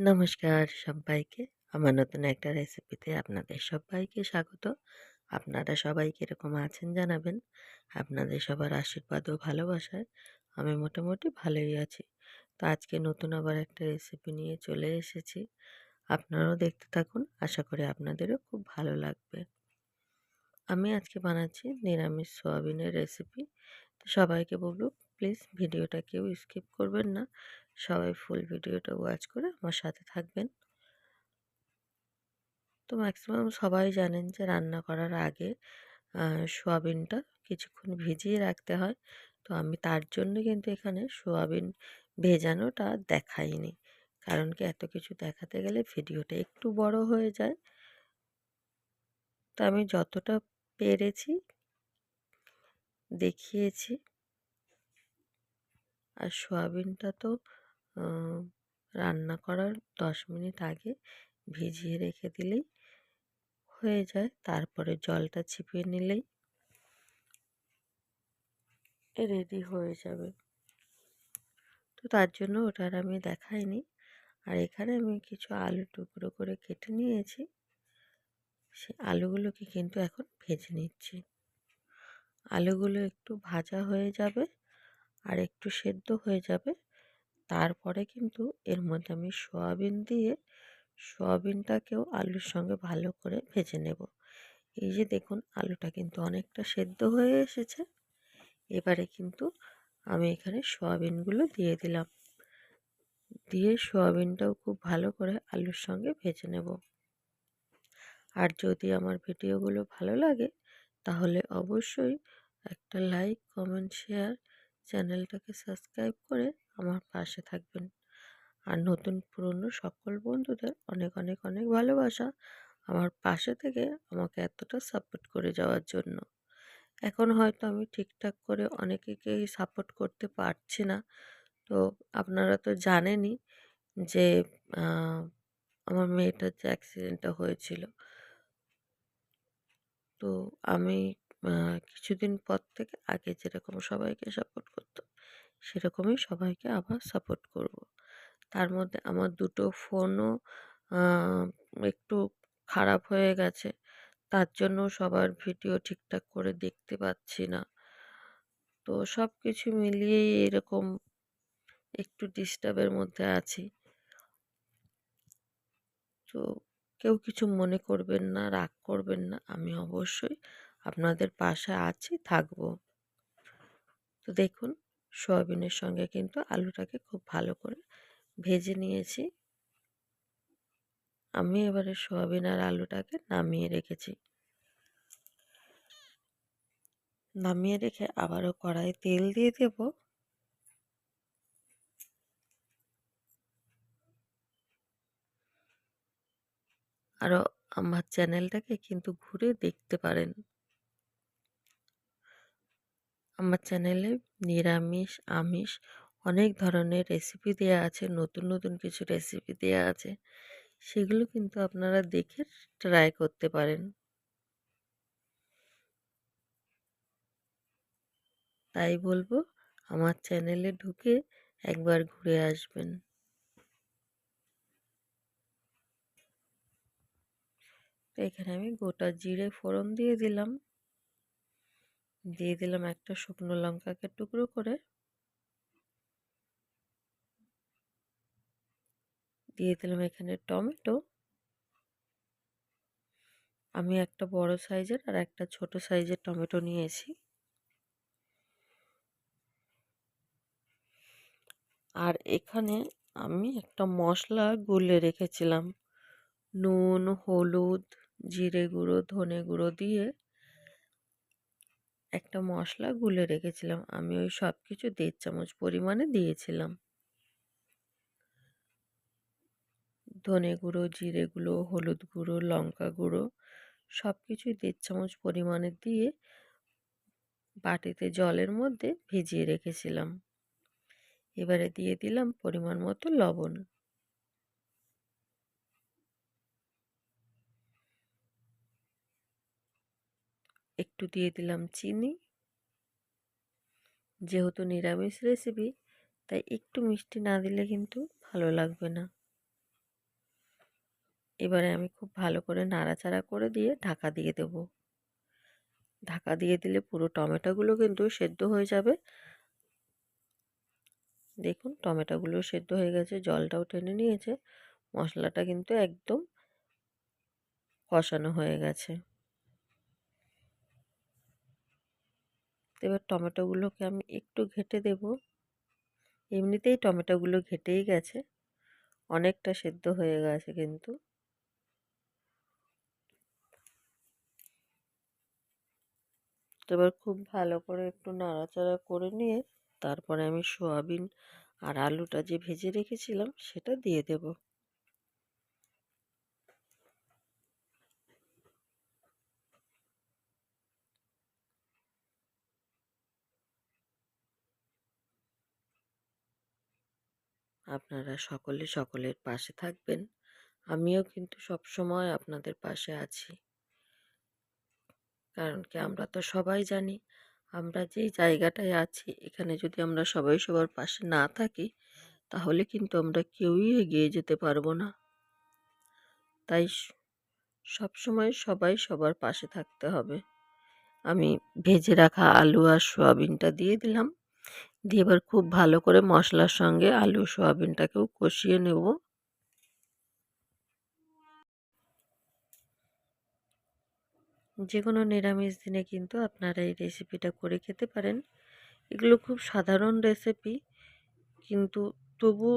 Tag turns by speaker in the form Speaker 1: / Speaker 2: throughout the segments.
Speaker 1: নমস্কার সব্বাইকে। আমার নতুন একটা রেসিপিতে আপনাদের সব্বাইকে স্বাগত। আপনারা সবাই কীরকম আছেন জানাবেন। আপনাদের সবার আশীর্বাদ ও ভালোবাসায় আমি মোটামুটি ভালোই আছি। তো আজকে নতুন আবার একটা রেসিপি নিয়ে চলে এসেছি। আপনারাও দেখতে থাকুন। আশা করি আপনাদেরও খুব ভালো লাগবে। আমি আজকে বানাচ্ছি নিরামিষ সোয়াবিনের রেসিপি। তো সবাইকে বলব প্লিজ ভিডিওটা কেউ স্কিপ করবেন না। সবাই ফুল ভিডিওটা ওয়াচ করে আমার সাথে থাকবেন। তো ম্যাক্সিমাম সবাই জানেন যে রান্না করার আগে সোয়াবিনটা কিছুক্ষণ ভিজিয়ে রাখতে হয়। তো আমি তার জন্য কিন্তু এখানে সোয়াবিন ভেজানোটা দেখাইনি। কারণ কি এত কিছু দেখাতে গেলে ভিডিওটা একটু বড় হয়ে যায়। তো আমি যতটা পেরেছি, দেখিয়েছি। আর সোয়াবিনটা তো রান্না করার দশ মিনিট আগে ভিজিয়ে রেখে দিলেই হয়ে যায়। তারপরে জলটা ছিপিয়ে নিলেই রেডি হয়ে যাবে। তো তার জন্য ওটার আমি দেখাইনি। আর এখানে আমি কিছু আলু টুকরো করে কেটে নিয়েছি। সে আলুগুলোকে কিন্তু এখন ভেজে নিচ্ছি। আলুগুলো একটু ভাজা হয়ে যাবে আর একটু সেদ্ধ হয়ে যাবে। তারপরে কিন্তু এর মধ্যে আমি সোয়াবিন দিয়ে সোয়াবিনটাকেও আলুর সঙ্গে ভালো করে ভেজে নেব। এই যে দেখুন আলুটা কিন্তু অনেকটা সেদ্ধ হয়ে এসেছে। এবারে কিন্তু আমি এখানে সোয়াবিনগুলো দিয়ে দিলাম। দিয়ে সোয়াবিনটাও খুব ভালো করে আলুর সঙ্গে ভেজে নেব। আর যদি আমার ভিডিওগুলো ভালো লাগে, তাহলে অবশ্যই একটা লাইক, কমেন্ট, শেয়ার চ্যানেলটাকে সাবস্ক্রাইব করে আমার পাশে থাকবেন। আর নতুন পুরনো সকল বন্ধুদের অনেক অনেক অনেক ভালোবাসা আমার পাশে থেকে আমাকে এতটা সাপোর্ট করে যাওয়ার জন্য। এখন হয়তো আমি ঠিকঠাক করে অনেকেকেই সাপোর্ট করতে পারছি না। তো আপনারা তো জানেনই যে আমার মেয়েটার যে অ্যাক্সিডেন্টটা হয়েছিল। তো আমি কিছুদিন পর থেকে আগে যেরকম সবাইকে সাপোর্ট সেরকমই সবাইকে আবার সাপোর্ট করব। তার মধ্যে আমার দুটো ফোনও একটু খারাপ হয়ে গেছে। তার জন্য সবার ভিডিও ঠিকঠাক করে দেখতে পাচ্ছি না। তো সব কিছু মিলিয়েই এরকম একটু ডিস্টার্বের মধ্যে আছি। তো কেউ কিছু মনে করবেন না, রাগ করবেন না, আমি অবশ্যই আপনাদের পাশে আছি, থাকব। তো দেখুন সয়াবিনের সঙ্গে কিন্তু আলুটাকে খুব ভালো করে ভেজে নিয়েছি। আমি এবারে সোয়াবিন আর আলুটাকে নামিয়ে রেখেছি। নামিয়ে রেখে আবারও কড়াই তেল দিয়ে দেব। আরও আমার চ্যানেলটাকে কিন্তু ঘুরে দেখতে পারেন। আমার চ্যানেলে নিরামিষ, আমিষ অনেক ধরনের রেসিপি দেওয়া আছে, নতুন নতুন কিছু রেসিপি দেওয়া আছে। সেগুলো কিন্তু আপনারা দেখে ট্রাই করতে পারেন। তাই বলব, আমার চ্যানেলে ঢুকে একবার ঘুরে আসবেন। এখানে আমি গোটা জিরে ফোড়ন দিয়ে দিলাম। দিয়ে দিলাম একটা শুকনো লঙ্কাকে টুকরো করে। দিয়ে দিলাম এখানে টমেটো। আমি একটা বড় সাইজের আর একটা ছোট সাইজের টমেটো নিয়েছি। আর এখানে আমি একটা মশলা গুলে রেখেছিলাম। নুন, হলুদ, জিরে গুঁড়ো, ধনে গুঁড়ো দিয়ে একটা মশলা গুলে রেখেছিলাম। আমি ওই সব কিছু দেড় চামচ পরিমাণে দিয়েছিলাম। ধনে গুঁড়ো, জিরে গুঁড়ো, হলুদ গুঁড়ো, লঙ্কা গুঁড়ো সব কিছুই দেড় চামচ পরিমাণে দিয়ে বাটিতে জলের মধ্যে ভিজিয়ে রেখেছিলাম। এবারে দিয়ে দিলাম পরিমাণ মতো লবণ। একটু দিয়ে দিলাম চিনি। যেহেতু নিরামিষ রেসিপি তাই একটু মিষ্টি না দিলে কিন্তু ভালো লাগবে না। এবারে আমি খুব ভালো করে নাড়াচাড়া করে দিয়ে ঢাকা দিয়ে দেব। ঢাকা দিয়ে দিলে পুরো টমেটোগুলো কিন্তু সেদ্ধ হয়ে যাবে। দেখুন টমেটোগুলো সেদ্ধ হয়ে গেছে, জলটাও টেনে নিয়েছে, মশলাটা কিন্তু একদম কষানো হয়ে গেছে। এবার টমেটোগুলোকে আমি একটু ঘেটে দেব। এমনিতেই টমেটোগুলো ঘেটেই গেছে, অনেকটা সেদ্ধ হয়ে গেছে কিন্তু। এবার খুব ভালো করে একটু নাড়াচাড়া করে নিয়ে তারপরে আমি সোয়াবিন আর আলুটা যে ভেজে রেখেছিলাম সেটা দিয়ে দেব। আপনারা সকলে সকলের পাশে থাকবেন। আমিও কিন্তু সব সময় আপনাদের পাশে আছি। কারণ কি আমরা তো সবাই জানি, আমরা যেই জায়গাটায় আছি, এখানে যদি আমরা সবাই সবার পাশে না থাকি, তাহলে কিন্তু আমরা কেউই এগিয়ে যেতে পারব না। তাই সবসময় সবাই সবার পাশে থাকতে হবে। আমি ভেজে রাখা আলু আর সোয়াবিনটা দিয়ে দিলাম। দিয়ে এবার খুব ভালো করে মশলার সঙ্গে আলু সোয়াবিনটাকেও কষিয়ে নেব। যে কোনো নিরামিষ দিনে কিন্তু আপনারা এই রেসিপিটা করে খেতে পারেন। এগুলো খুব সাধারণ রেসিপি কিন্তু তবু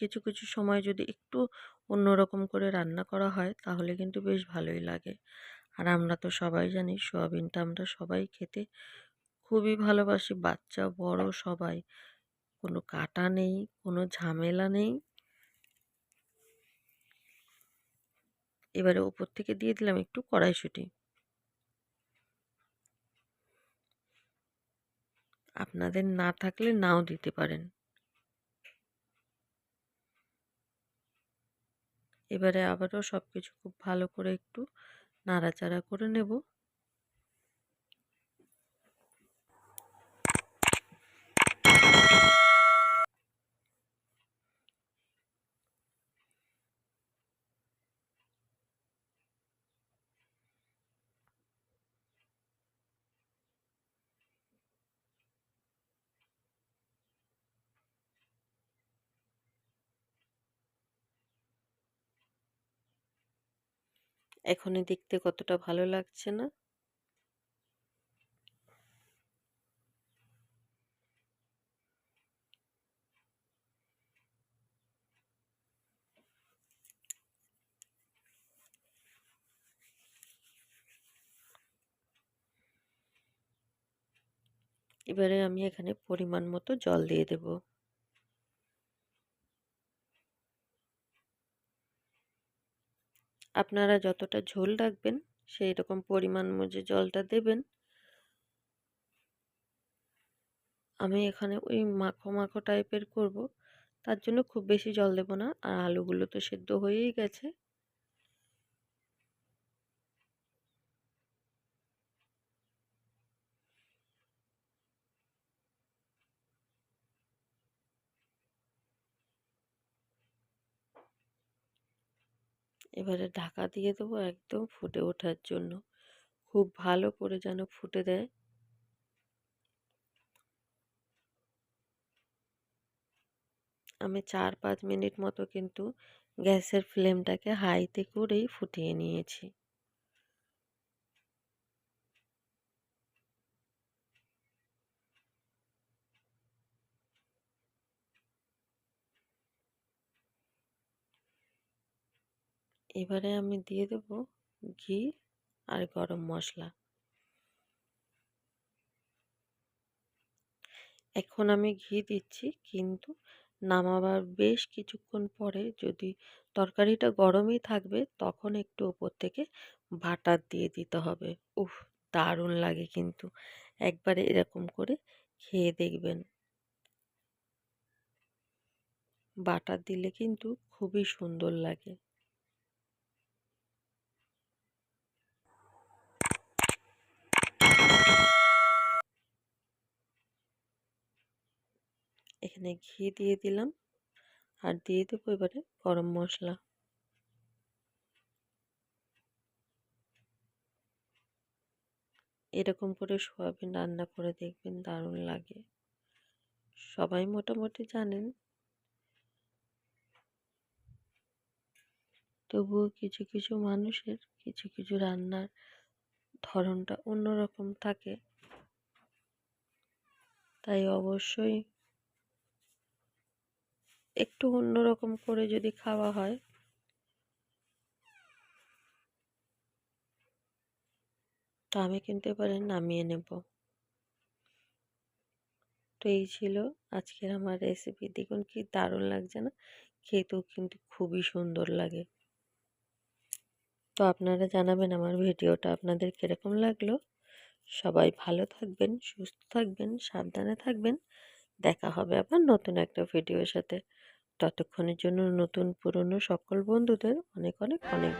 Speaker 1: কিছু কিছু সময় যদি একটু অন্যরকম করে রান্না করা হয়, তাহলে কিন্তু বেশ ভালোই লাগে। আর আমরা তো সবাই জানি সোয়াবিনটা আমরা সবাই খেতে খুবই ভালোবাসি। বাচ্চা, বড়, সবাই। কোনো কাটা নেই, কোনো ঝামেলা নেই। এবারে ওপর থেকে দিয়ে দিলাম একটু কড়াইশুঁটি। আপনাদের না থাকলে নাও দিতে পারেন। এবারে আবারও সব কিছু খুব ভালো করে একটু নাড়াচাড়া করে নেব। এখনই দেখতে কতটা ভালো লাগছে না? এবারে আমি এখানে পরিমাণ মতো জল দিয়ে দেব। আপনারা যতটা ঝোল রাখবেন, সেই রকম পরিমাণ মুজে জলটা দেবেন। আমি এখানে ওই মাখো মাখো টাইপের করব। তার জন্য খুব বেশি জল দেব না। আর আলুগুলো তো সেদ্ধ হয়েই গেছে। এবারে ঢাকা দিয়ে দেবো একদম ফুটে ওঠার জন্য। খুব ভালো করে যেন ফুটে দেয়। আমি চার পাঁচ মিনিট মতো কিন্তু গ্যাসের ফ্লেমটাকে হাইতে করেই ফুটিয়ে নিয়েছি। এবারে আমি দিয়ে দেব ঘি আর গরম মশলা। এখন আমি ঘি দিচ্ছি, কিন্তু নামাবার বেশ কিছুক্ষণ পরে যদি তরকারিটা গরমই থাকবে, তখন একটু ওপর থেকে বাটার দিয়ে দিতে হবে। উফ, দারুণ লাগে কিন্তু। একবারে এরকম করে খেয়ে দেখবেন। বাটার দিলে কিন্তু খুবই সুন্দর লাগে। এখানে ঘি দিয়ে দিলাম আর দিয়ে দেবো এবারে গরম মশলা। এরকম করে সোয়াবিন রান্না করে দেখবেন দারুণ লাগে। সবাই মোটামুটি জানেন। তবুও কিছু কিছু মানুষের কিছু কিছু রান্নার ধরনটা অন্যরকম থাকে। তাই অবশ্যই একটু অন্যরকম করে যদি খাওয়া হয়। তো আমি কিন্তু এবারে নামিয়ে নেব। তো এই ছিল আজকের আমার রেসিপি দেখুন কি দারুণ লাগছে না? খেতেও কিন্তু খুবই সুন্দর লাগে। তো আপনারা জানাবেন আমার ভিডিওটা আপনাদের কীরকম লাগল। সবাই ভালো থাকবেন, সুস্থ থাকবেন, সাবধানে থাকবেন। দেখা হবে আবার নতুন একটা ভিডিওর সাথে। ততক্ষণের জন্য নতুন পুরনো সকল বন্ধুদের অনেক অনেক অনেক